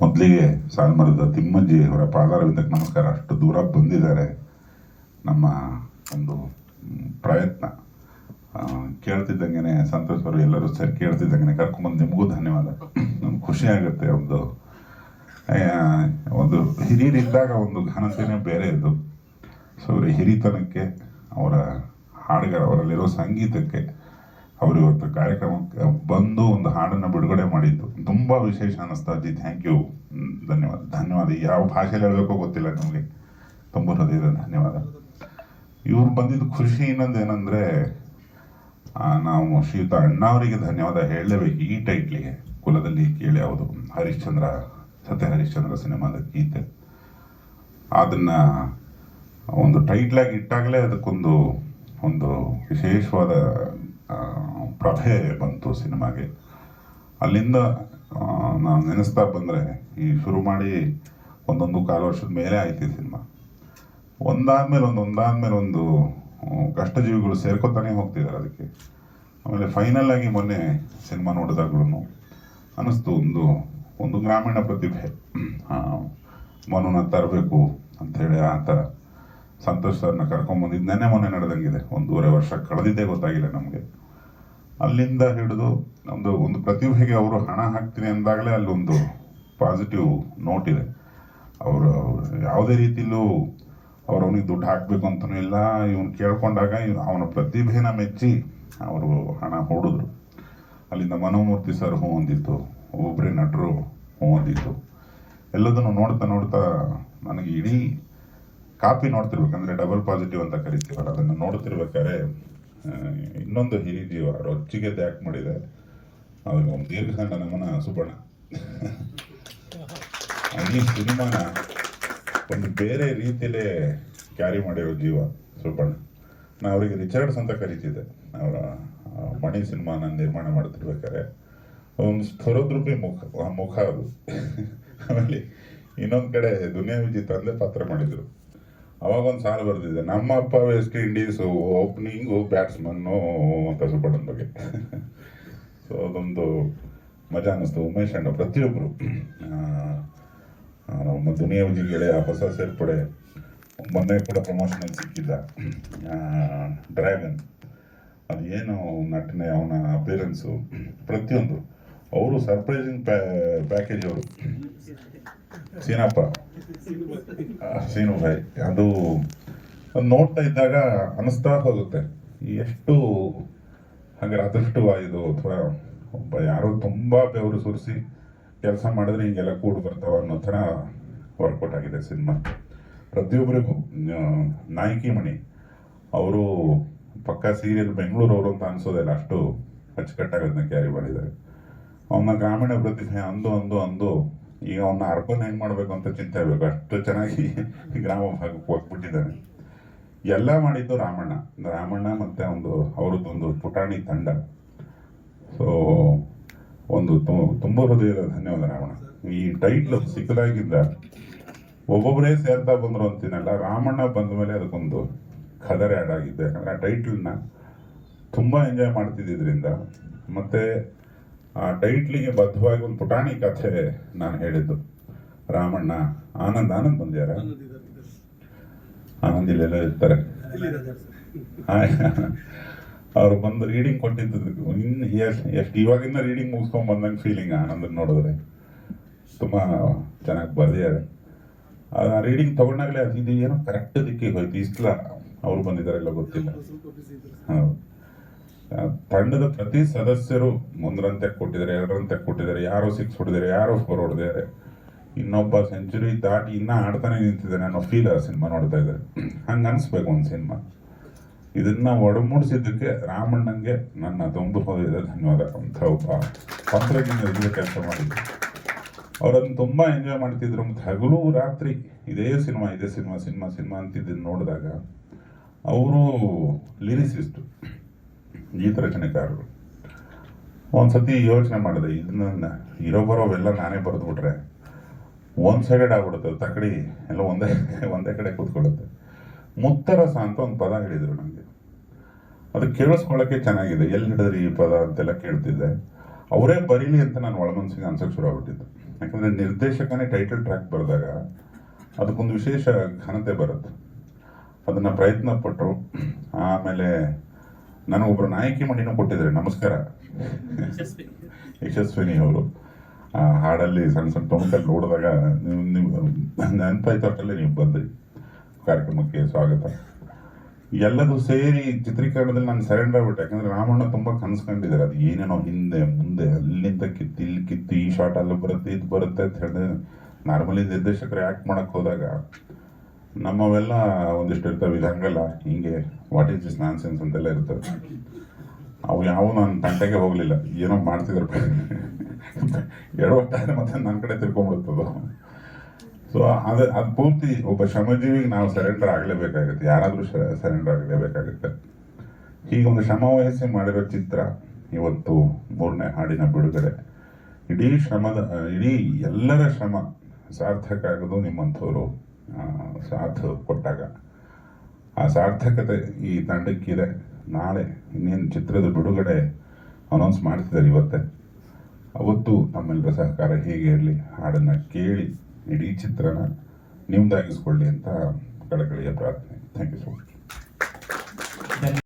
ಮೊದಲಿಗೆ ಸಾಲ್ಮರದ ತಿಮ್ಮಜ್ಜಿ ಅವರ ಪಾದಾರವಿಂದಕ್ಕೆ ನಮಸ್ಕಾರ. ಅಷ್ಟು ದೂರ ಬಂದಿದ್ದಾರೆ ನಮ್ಮ ಒಂದು ಪ್ರಯತ್ನ. ಕೇಳ್ತಿದ್ದಂಗೆ ಸಂತೋಷವರು ಎಲ್ಲರೂ ಸರಿ ಕೇಳ್ತಿದ್ದಂಗೆ ಕರ್ಕೊಂಬಂದು ನಿಮಗೂ ಧನ್ಯವಾದ. ನಮ್ಗೆ ಖುಷಿ ಆಗುತ್ತೆ ಒಂದು ಒಂದು ಹಿರಿಯರಿದ್ದಾಗ ಒಂದು ಘನತೆನೇ ಬೇರೆ ಇದು. ಸೊ, ಅವರ ಹಿರಿತನಕ್ಕೆ, ಅವರ ಹಾಡುಗಾರ ಅವರಲ್ಲಿರೋ ಸಂಗೀತಕ್ಕೆ ಅವರು ಇವತ್ತು ಕಾರ್ಯಕ್ರಮಕ್ಕೆ ಬಂದು ಒಂದು ಹಾಡನ್ನು ಬಿಡುಗಡೆ ಮಾಡಿದ್ದು. ತುಂಬ ವಿಶೇಷ ಅನ್ನಿಸ್ತಾ ಅಜ್ಜಿ ಥ್ಯಾಂಕ್ ಯು ಧನ್ಯವಾದ. ಧನ್ಯವಾದ. ಯಾವ ಭಾಷೆಯಲ್ಲಿ ಹೇಳಬೇಕೋ ಗೊತ್ತಿಲ್ಲ ನಮಗೆ. ತುಂಬ ಹೃದಯದ ಧನ್ಯವಾದ. ಇವ್ರು ಬಂದಿದ್ದು ಖುಷಿ ಇನ್ನೊಂದು ಏನಂದರೆ ನಾವು ಶ್ರೀಯುತ ಅಣ್ಣವರಿಗೆ ಧನ್ಯವಾದ ಹೇಳಲೇಬೇಕು. ಈ ಟೈಟ್ಲಿಗೆ ಕುಲದಲ್ಲಿ ಕೇಳಿ ಯಾವುದು ಹರಿಶ್ಚಂದ್ರ ಸತ್ಯ ಹರಿಶ್ಚಂದ್ರ ಸಿನಿಮಾದ ಗೀತೆ. ಅದನ್ನ ಒಂದು ಟೈಟ್ಲಾಗಿ ಇಟ್ಟಾಗಲೇ ಅದಕ್ಕೊಂದು, ಒಂದು ವಿಶೇಷವಾದ ಪ್ರಭೆ ಬಂತು ಸಿನಿಮಾಗೆ. ಅಲ್ಲಿಂದ ನಾನು ನೆನೆಸ್ತಾ ಬಂದರೆ ಈ ಶುರು ಮಾಡಿ ಒಂದೊಂದು ಕಾಲು ವರ್ಷದ ಮೇಲೆ ಆಯ್ತು ಈ ಸಿನಿಮಾ. ಒಂದಾದ್ಮೇಲೆ ಒಂದು ಒಂದಾದ್ಮೇಲೆ ಒಂದು ಕಷ್ಟಜೀವಿಗಳು ಸೇರ್ಕೊತಾನೆ ಹೋಗ್ತಿದ್ದಾರೆ ಅದಕ್ಕೆ. ಆಮೇಲೆ ಫೈನಲ್ ಆಗಿ ಮೊನ್ನೆ ಸಿನಿಮಾ ನೋಡಿದಾಗ್ಲೂ ಅನ್ನಿಸ್ತು ಒಂದು ಒಂದು ಗ್ರಾಮೀಣ ಪ್ರತಿಭೆ. ಮನುನ ತರಬೇಕು ಅಂಥೇಳಿ ಆ ಥರ ಸಂತೋಷ್ ಸರ್ನ ಕರ್ಕೊಂಬಂದಿದ್ದು ನೆನ್ನೆ ಮೊನ್ನೆ ನಡೆದಂಗಿದೆ. ಒಂದೂವರೆ ವರ್ಷ ಕಳೆದಿದ್ದೇ ಗೊತ್ತಾಗಿಲ್ಲ ನಮಗೆ. ಅಲ್ಲಿಂದ ಹಿಡಿದು ನಮ್ಮದು ಒಂದು ಪ್ರತಿಭೆಗೆ ಅವರು ಹಣ ಹಾಕ್ತೀನಿ ಅಂದಾಗಲೇ ಅಲ್ಲೊಂದು ಪಾಸಿಟಿವ್ ನೋಟ್ ಇದೆ. ಅವರು ಯಾವುದೇ ರೀತಿಲೂ ಅವ್ರು ಅವನಿಗೆ ದುಡ್ಡು ಹಾಕಬೇಕು ಅಂತಲೂ ಇಲ್ಲ. ಇವನು ಕೇಳ್ಕೊಂಡಾಗ ಅವನ ಪ್ರತಿಭೆನ ಮೆಚ್ಚಿ ಅವರು ಹಣ ಹೂಡಿದ್ರು. ಅಲ್ಲಿಂದ ಮನೋಮೂರ್ತಿ ಸರ್ ಹೂ ಹೊಂದಿತ್ತು ಒಬ್ಬೊಬ್ಬರೇ ನಟರು ಹೂ ಹೊಂದಿತ್ತು ಎಲ್ಲದನ್ನು ನೋಡ್ತಾ ನೋಡ್ತಾ ನನಗೆ ಇಡೀ ಕಾಪಿ ನೋಡ್ತಿರ್ಬೇಕಂದ್ರೆ ಡಬಲ್ ಪಾಸಿಟಿವ್ ಅಂತ ಕರಿತೀವಲ್ಲ, ಅದನ್ನು ನೋಡ್ತಿರ್ಬೇಕಾದ್ರೆ ಇನ್ನೊಂದು ಹಿರಿ ಜೀವ ರೊಚ್ಚಿಗೆ ದ್ಯಾಕ್ ಮಾಡಿದೆ. ಅವ್ರಿಗೆ ಒಂದು ದೀರ್ಘಕಾಂಡ ನಮನ ಸುಬಣ್ಣ. ಈ ಸಿನಿಮಾನ ಒಂದು ಬೇರೆ ರೀತಿಯಲ್ಲಿ ಕ್ಯಾರಿ ಮಾಡಿರೋ ಜೀವ ಸುಬ್ಬಣ್ಣ ನಾ ಅವರಿಗೆ ರಿಚರ್ಡ್ಸ್ ಅಂತ ಕರಿತಿದ್ದೆ. ಅವರ ಮಣಿ ಸಿನಿಮಾನ ನಿರ್ಮಾಣ ಮಾಡ್ತಿರ್ಬೇಕಾದ್ರೆ, ಒಂದು ಸ್ಫುರದ್ರೂಪಿ ಮುಖ ಮುಖ ಅದು. ಆಮೇಲೆ ಇನ್ನೊಂದು ಕಡೆ ದುನಿಯಾ ವಿಜಿ ತಂದೆ ಪಾತ್ರ ಮಾಡಿದ್ರು. ಅವಾಗ ಒಂದು ಸಾಲು ನಮ್ಮ ಅಪ್ಪ ವೆಸ್ಟ್ ಇಂಡೀಸ್ ಓಪನಿಂಗು ಬ್ಯಾಟ್ಸ್ಮನ್ನು ಅಂತ ಸುಬ್ಬಣ್ಣನ ಬಗ್ಗೆ. ಸೊ ಅದೊಂದು ಮಜಾ ಅನ್ನಿಸ್ತು. ಉಮೇಶ್ ಅಣ್ಣ ಪ್ರತಿಯೊಬ್ಬರು ನಮ್ಮ ದುನಿಯಾ ಗೆಳೆಯ ಹೊಸ ಸೇರ್ಪಡೆ. ಮೊನ್ನೆ ಕೂಡ ಪ್ರಮೋಷನಲ್ಲಿ ಸಿಕ್ಕಿದ್ದ ಡ್ರ್ಯಾಗನ್ ಅದು ಏನು ನಟನೆ, ಅವನ ಅಪಿಯರೆನ್ಸು ಪ್ರತಿಯೊಂದು. ಅವರು ಸರ್ಪ್ರೈಸಿಂಗ್ ಪ್ಯಾಕೇಜ್ ಅವರು. ಸೀನಪ್ಪ. ಸೀನು ಭಾಯ್, ಅದು ನೋಡ್ತಾ ಇದ್ದಾಗ ಅನಿಸ್ತಾ ಹೋಗುತ್ತೆ. ಎಷ್ಟು ಹಾಗೆ ಅದೃಷ್ಟವಾಯಿದು ಅಥವಾ ಒಬ್ಬ ಯಾರೋ ತುಂಬ ಬೆವರು ಸುರಿಸಿ ಕೆಲಸ ಮಾಡಿದ್ರೆ ಹಿಂಗೆಲ್ಲ ಕೂಡು ಬರ್ತಾವ ಅನ್ನೋ ಥರ ವರ್ಕೌಟ್ ಆಗಿದೆ ಸಿನಿಮಾ. ಪ್ರತಿಯೊಬ್ಬರಿಗೂ ನಾಯಕಿ ಮಣಿ, ಅವರು ಪಕ್ಕ ಸೀರಿಯಲ್ ಬೆಂಗಳೂರವರು ಅಂತ ಅನ್ಸೋದಿಲ್ಲ ಅಷ್ಟು ಅಚ್ಚುಕಟ್ಟಾಗಿ ಅದನ್ನ ಕ್ಯಾರಿ ಮಾಡಿದ್ದಾರೆ. ಅವನ ಗ್ರಾಮೀಣ ಪ್ರತಿಭೆ ಅಂದು ಅಂದು ಅಂದು ಈಗ ಅವನ್ನ ಅರ್ಬನ್ ಹೆಂಗೆ ಮಾಡಬೇಕು ಅಂತ ಚಿಂತೆ ಆಗ್ಬೇಕು. ಅಷ್ಟು ಚೆನ್ನಾಗಿ ಗ್ರಾಮ ಭಾಗಕ್ಕೆ ಹೋಗ್ಬಿಟ್ಟಿದ್ದಾನೆ ಎಲ್ಲ ಮಾಡಿದ್ದು ರಾಮಣ್ಣ. ರಾಮಣ್ಣ ಮತ್ತೆ ಒಂದು ಅವ್ರದ್ದೊಂದು ಪುಟಾಣಿ ತಂಡ. ಸೊ ಒಂದು ತುಂಬ ಹೃದಯದ ಧನ್ಯವಾದ ರಾಮಣ್ಣ. ಈ ಟೈಟ್ಲ್ ಸಿಕ್ಕದಾಗಿದ್ದ ಒಬ್ಬೊಬ್ಬರೇ ಸೇರ್ತಾ ಬಂದರು ಅಂತೀನಲ್ಲ, ರಾಮಣ್ಣ ಬಂದ ಮೇಲೆ ಅದಕ್ಕೊಂದು ಕದರ್ ಆಡ್ ಆಗಿದ್ದು ಯಾಕಂದ್ರೆ ಆ ಟೈಟ್ಲನ್ನ ತುಂಬ ಎಂಜಾಯ್ ಮಾಡ್ತಿದ್ದಿದ್ರಿಂದ. ಮತ್ತೆ ಆ ಟೈಟ್ಲಿಗೆ ಬದ್ಧವಾಗಿ ಒಂದು ಪುಟಾಣಿ ಕಥೆ ನಾನು ಹೇಳಿದ್ದು. ರಾಮಣ್ಣ, ಆನಂದ್ ಆನಂದ್ ಬಂದ್ಯಾರ ಆನಂದ್ ಇಲ್ಲೆಲ್ಲ ಇರ್ತಾರೆ. ಅವ್ರು ಬಂದು ರೀಡಿಂಗ್ ಕೊಟ್ಟಿದ್ದು. ಇನ್ನು ಎಷ್ಟು ಇವಾಗಿಂದ ರೀಡಿಂಗ್ ಮುಗಿಸ್ಕೊಂಡ್ ಬಂದಂಗೆ ಫೀಲಿಂಗ್ ಆನಂದ್ ನೋಡಿದ್ರೆ. ತುಂಬ ಚೆನ್ನಾಗಿ ಬರ್ದಿದ್ದಾರೆ. ಆ ರೀಡಿಂಗ್ ತಗೊಂಡಾಗಲೇ ಅದು ಇದು ಏನೋ ಕರೆಕ್ಟ್ ದಿಕ್ಕಿಗೆ ಹೋಯ್ತು. ಇಸ್ಲ ಅವ್ರು ಬಂದಿದ್ದಾರೆಲ್ಲ ಗೊತ್ತಿಲ್ಲ. ಹೌದು. ತಂಡದ ಪ್ರತಿ ಸದಸ್ಯರು ಒಂದರಂತೆ ಕೊಟ್ಟಿದ್ದಾರೆ, ಎರಡರಂತೆ ಕೊಟ್ಟಿದ್ದಾರೆ, ಯಾರು ಸಿಕ್ಸ್ ಹೊಡೆದಿದ್ದಾರೆ, ಯಾರು ಫೋರ್ ಹೊಡೆದಿದ್ದಾರೆ. ಇನ್ನೊಬ್ಬ ಸೆಂಚುರಿ ದಾಟಿ ಇನ್ನ ಆಡ್ತಾನೆ ನಿಂತಿದ್ದಾನೆ ಅನ್ನೋ ಫೀಲ್ ಆ ಸಿನಿಮಾ ನೋಡ್ತಾ ಇದ್ದಾರೆ. ಹಂಗೆ ಅನಿಸ್ಬೇಕು ಒಂದು ಸಿನಿಮಾ ಇದನ್ನ ಒಡಮೂಡಿಸಿದ್ದಕ್ಕೆ ರಾಮಣ್ಣಂಗೆ ನನ್ನ ತುಂಬ ಹೃದಯದ ಧನ್ಯವಾದ. ಅಂತ ಒಬ್ಬ ತಂತ್ರಜ್ಞಾನ ಕೆಲಸ ಮಾಡಿದ್ರು. ಅವರನ್ನು ತುಂಬಾ ಎಂಜಾಯ್ ಮಾಡ್ತಿದ್ರು. ಮತ್ತೆ ಹಗಲು ರಾತ್ರಿ ಇದೇ ಸಿನಿಮಾ ಇದೇ ಸಿನಿಮಾ ಸಿನಿಮಾ ಸಿನಿಮಾ ಅಂತಿದ್ದನ್ನು ನೋಡಿದಾಗ, ಅವರು ಲಿರಿಸಿಸ್ಟು ಗೀತ ರಚನೆಕಾರರು ಒಂದ್ಸತಿ ಯೋಚನೆ ಮಾಡಿದೆ, ಇದನ್ನ ಇರೋ ಬರೋವೆಲ್ಲ ನಾನೇ ಬರೆದು ಬಿಟ್ರೆ ಒನ್ ಸೈಡೆಡ್ ಆಗ್ಬಿಡುತ್ತೆ ತಕಡಿ ಎಲ್ಲ ಒಂದೇ ಒಂದೇ ಕಡೆ ಕೂತ್ಕೊಳ್ಳುತ್ತೆ. ಮುತ್ತರಸ ಅಂತ ಒಂದು ಪದ ಹೇಳಿದರು ನನಗೆ ಅದು ಕೇಳಿಸ್ಕೊಳ್ಳೋಕ್ಕೆ ಚೆನ್ನಾಗಿದೆ. ಎಲ್ಲಿ ಹಿಡಿದ್ರಿ ಈ ಪದ ಅಂತೆಲ್ಲ ಕೇಳ್ತಿದ್ದೆ. ಅವರೇ ಬರೀಲಿ ಅಂತ ನಾನು ಒಳಮನಸ್ಸಿಗೆ ಅನ್ಸಕ್ಕೆ ಶುರು ಆಗ್ಬಿಟ್ಟಿದ್ದು ಯಾಕಂದರೆ ನಿರ್ದೇಶಕನೇ ಟೈಟಲ್ ಟ್ರ್ಯಾಕ್ ಬರೆದಾಗ ಅದಕ್ಕೊಂದು ವಿಶೇಷ ಘನತೆ ಬರುತ್ತೆ. ಅದನ್ನು ಪ್ರಯತ್ನ ಪಟ್ಟರು ಆಮೇಲೆ ನನಗೊಬ್ಬರು ನಾಯಕಿ ಮಣಿನೂ ಕೊಟ್ಟಿದ್ದಾರೆ, ನಮಸ್ಕಾರ. ಯಶಸ್ವಿನಿ ಅವರು. ಆ, ಹಾಡಲ್ಲಿ ಸಣ್ಣ ಸಣ್ಣ ತುಣುಕಲ್ಲಿ ನೋಡಿದಾಗ ನೀವು ನೀವು, ನೆನಪಾಯ್ತು ನೀವು ಬಂದ್ರಿ. ಕಾರ್ಯಕ್ರಮಕ್ಕೆ ಸ್ವಾಗತ. ಎಲ್ಲದೂ ಸೇರಿ ಚಿತ್ರೀಕರಣದಲ್ಲಿ ನಾನು ಸರೆಂಡರ್ ಆಗ್ಬಿಟ್ಟೆ. ಯಾಕಂದ್ರೆ ರಾಮಣ್ಣ ತುಂಬ ಕನ್ಸ್ಕೊಂಡಿದ್ದಾರೆ. ಅದು ಏನೇನೋ ಹಿಂದೆ, ಮುಂದೆ, ಅಲ್ಲಿಂದ ಕಿತ್ತು, ಇಲ್ಲಿ ಕಿತ್ತು, ಈ ಶಾಟ್ ಅಲ್ಲಿ ಬರುತ್ತೆ, ಇದು ಬರುತ್ತೆ ಅಂತ ಹೇಳಿದ್ರೆ ನಾರ್ಮಲಿ ನಿರ್ದೇಶಕರು ಆ್ಯಕ್ಟ್ ಮಾಡೋಕ್ಕೆ ಹೋದಾಗ ನಮ್ಮವೆಲ್ಲ ಒಂದಿಷ್ಟು ಇರ್ತವೆ, ಇದು ಹಂಗಲ್ಲ. ಹಿಂಗೆ what is this nonsense ಅಂತೆಲ್ಲ ಇರ್ತವೆ. ಅವು ಯಾವ ನನ್ನ ತಂಟೆಗೆ ಹೋಗಲಿಲ್ಲ. ಏನೋ ಮಾಡ್ತಿದ್ರು ಎಡವಟ್ಟಾದ್ರೆ ಮತ್ತೆ ನನ್ನ ಕಡೆ ತಿರ್ಕೊಂಡ್ಬಿಡುತ್ತದು ಸೊ ಅದು ಅದು ಪೂರ್ತಿ ಒಬ್ಬ ಶ್ರಮಜೀವಿಗೆ ನಾವು ಸರೆಂಡರ್ ಆಗಲೇಬೇಕಾಗುತ್ತೆ. ಯಾರಾದರೂ ಸರೆಂಡರ್ ಆಗಲೇಬೇಕಾಗುತ್ತೆ. ಹೀಗೆ ಒಂದು ಶ್ರಮ ವಹಿಸಿ ಮಾಡಿರೋ ಚಿತ್ರ ಇವತ್ತು ಮೂರನೇ ಹಾಡಿನ ಬಿಡುಗಡೆ. ಇಡೀ ಶ್ರಮದ, ಇಡೀ ಎಲ್ಲರ ಶ್ರಮ ಸಾರ್ಥಕ ಆಗೋದು ನಿಮ್ಮಂಥವ್ರು. ಸಾಥ್ ಕೊಟ್ಟಾಗ. ಆ ಸಾರ್ಥಕತೆ ಈ ತಂಡಕ್ಕಿದೆ. ನಾಳೆ ಇನ್ನೇನು ಚಿತ್ರದ ಬಿಡುಗಡೆ ಅನೌನ್ಸ್ ಮಾಡ್ತಿದ್ದಾರೆ ಇವತ್ತೇ. ಅವತ್ತು ನಮ್ಮೆಲ್ಲರ ಸಹಕಾರ ಹೇಗೆ ಇರಲಿ, ಹಾಡನ್ನು ಕೇಳಿ, ಇಡೀ ಚಿತ್ರನ ನಿಮ್ದಾಗಿಸ್ಕೊಳ್ಳಿ ಅಂತ ಕಳಕಳಿಯ ಪ್ರಾರ್ಥನೆ. Thank you so much